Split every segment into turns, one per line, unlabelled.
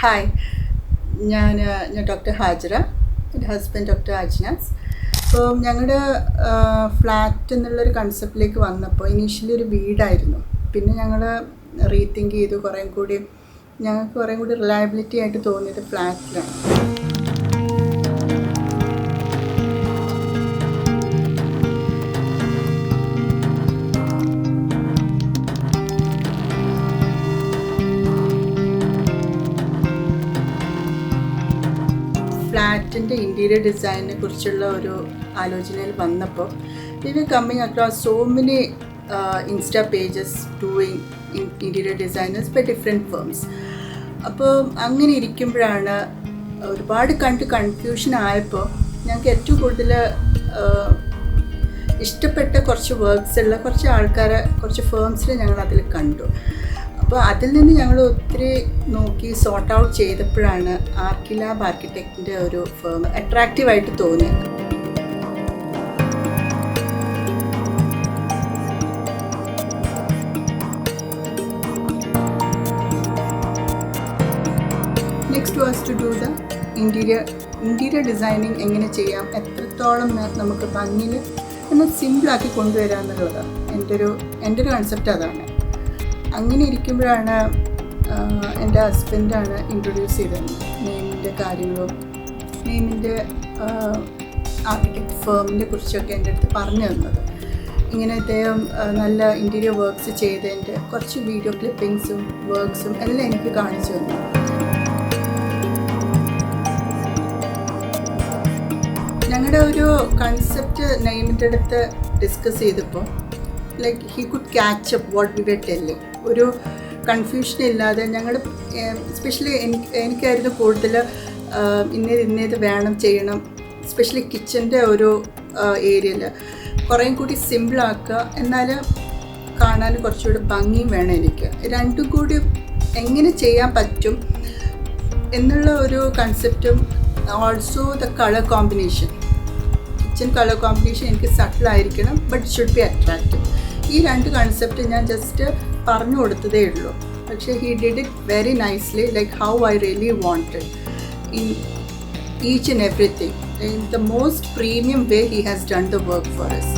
Hi ഞാൻ ഞാൻ doctor Hajira എന്റെ ഹസ്ബൻഡ് ഡോക്ടർ അജ്നാസ് അപ്പോൾ ഞങ്ങളുടെ ഫ്ലാറ്റ് എന്നുള്ളൊരു കൺസെപ്റ്റിലേക്ക് വന്നപ്പോൾ ഇനീഷ്യലി ഒരു വീടായിരുന്നു. പിന്നെ ഞങ്ങൾ റീതിങ്ക് ചെയ്തു കുറേ കൂടി ഞങ്ങൾക്ക് കുറേ കൂടി റിലയബിലിറ്റി ആയിട്ട് തോന്നിയത് ഫ്ലാറ്റിലാണ് ഫ്ലാറ്റിന്റെ ഇന്റീരിയർ ഡിസൈനിനെ കുറിച്ചുള്ള ഒരു ആലോചനയിൽ വന്നപ്പോൾ we coming across so many insta pages doing interior designers by different firms അപ്പോൾ അങ്ങനെ ഇരിക്കുമ്പോഴാണ് ഒരുപാട് കണ്ട് കൺഫ്യൂഷൻ ആയപ്പോൾ ഞങ്ങൾക്ക് ഏറ്റവും കൂടുതൽ ഇഷ്ടപ്പെട്ട കുറച്ച് വർക്ക്സ് ഉള്ള കുറച്ച് ആൾക്കാരെ കുറച്ച് ഫേംസിനെ ഞങ്ങൾ അതിൽ കണ്ടു. അപ്പോൾ അതിൽ നിന്ന് ഞങ്ങൾ ഒത്തിരി നോക്കി സോർട്ട് ഔട്ട് ചെയ്തപ്പോഴാണ് ആർക്കിലാബ് ആർക്കിടെക്റ്റിന്റെ ഒരു ഫേം അട്രാക്റ്റീവായിട്ട് തോന്നിയത്. Next was to do the interior interior designing എങ്ങനെ ചെയ്യാം എത്രത്തോളം നമുക്ക് ഭംഗിയിൽ ഒന്ന് സിമ്പിളാക്കി കൊണ്ടുവരാമെന്നുള്ളതാണ് എന്റെ ഒരു എന്റെ ഒരു കൺസെപ്റ്റ് അതാണ്. അങ്ങനെ ഇരിക്കുമ്പോഴാണ് എന്റെ ഹസ്ബൻഡാണ് ഇൻട്രൊഡ്യൂസ് ചെയ്തത്. നെയിമിന്റെ കാര്യങ്ങളും നെയിമിന്റെ ആർക്കിടെക്ട് ഫേമിനെ കുറിച്ചൊക്കെ എന്റെ അടുത്ത് പറഞ്ഞു തന്നത്. ഇങ്ങനെ അദ്ദേഹം നല്ല ഇന്റീരിയർ വർക്ക്സ് ചെയ്തതിന്റെ കുറച്ച് വീഡിയോ ക്ലിപ്പിങ്സും വർക്ക്സും എല്ലാം എനിക്ക് കാണിച്ചു തന്നു. ഞങ്ങളുടെ ഒരു കൺസെപ്റ്റ് നെയിമിന്റെ അടുത്ത് ഡിസ്കസ് ചെയ്തപ്പോൾ like he could catch up what we were telling ഒരു കൺഫ്യൂഷൻ ഇല്ലാതെ ഞങ്ങൾ സ്പെഷ്യലി എനിക്ക് എനിക്കായിരുന്നു കൂടുതൽ ഇന്നേത് ഇന്നേത് വേണം ചെയ്യണം സ്പെഷ്യലി കിച്ചന്റെ ഒരു ഏരിയയിൽ കുറേയും കൂടി സിമ്പിളാക്കുക എന്നാൽ കാണാൻ കുറച്ചുകൂടി ഭംഗിയും വേണം എനിക്ക്. രണ്ടും കൂടി എങ്ങനെ ചെയ്യാൻ പറ്റും എന്നുള്ള ഒരു കൺസെപ്റ്റും also the colour combination kitchen colour combination എനിക്ക് സട്ടിലായിരിക്കണം ബട്ട് ഷുഡ് ബി അട്രാക്റ്റീവ് ഈ രണ്ട് കൺസെപ്റ്റ് ഞാൻ ജസ്റ്റ് പറഞ്ഞു കൊടുത്തതേ ഉള്ളൂ. പക്ഷേ he did it very nicely like how I really wanted in each and everything in the most premium way he has done the work for us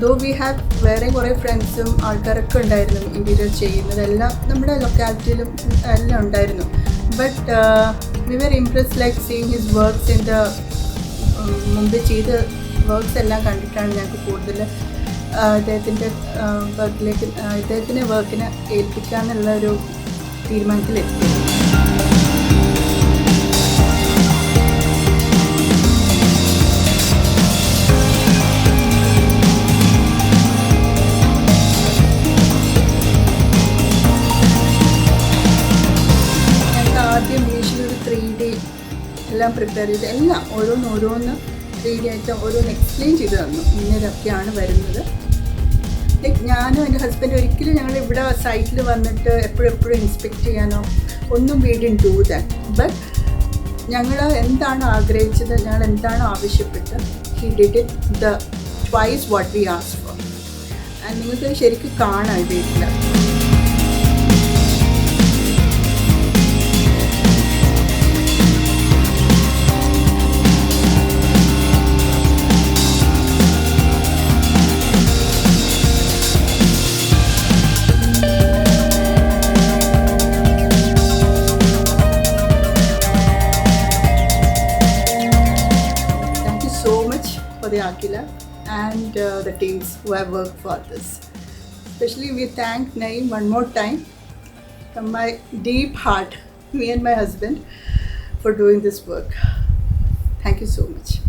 though we have വേറെ കുറേ ഫ്രണ്ട്സും ആൾക്കാരൊക്കെ ഉണ്ടായിരുന്നു ഇന്റീരിയർ ചെയ്യുന്നതെല്ലാം നമ്മുടെ ലൊക്കാലിറ്റിയിലും എല്ലാം ഉണ്ടായിരുന്നു. But we were impress like seeing his works in the മുമ്പ് ചെയ്ത വർക്ക്സ് എല്ലാം കണ്ടിട്ടാണ് ഞങ്ങൾക്ക് കൂടുതൽ അദ്ദേഹത്തിന്റെ വർക്കിലേക്ക് ഇദ്ദേഹത്തിന്റെ വർക്കിനെ ഏൽപ്പിക്കാമെന്നുള്ള ഒരു തീരുമാനത്തിലെത്തി എല്ലാം പ്രിപ്പയർ ചെയ്ത് എല്ലാം ഓരോന്ന് ഓരോന്ന് ആയിട്ട് ഓരോന്ന് എക്സ്പ്ലെയിൻ ചെയ്ത് തന്നു. ഇന്നതൊക്കെയാണ് വരുന്നത്. ഞാനും എന്റെ ഹസ്ബൻഡ് ഒരിക്കലും ഞങ്ങൾ ഇവിടെ സൈറ്റിൽ വന്നിട്ട് എപ്പോഴും എപ്പോഴും ഇൻസ്പെക്ട് ചെയ്യാനോ ഒന്നും വി ഡൂ ദാറ്റ് ബട്ട് ഞങ്ങൾ എന്താണ് ആഗ്രഹിച്ചത് ഞങ്ങൾ എന്താണ് ആവശ്യപ്പെട്ടത് he did it the twice what we ask for നിങ്ങൾക്ക് ശരിക്കും കാണാം വീട്ടിൽ the Akila and uh, the teams who have worked for this. Especially, we thank Naeem one more time from my deep heart, me and my husband, for doing this work. Thank you so much.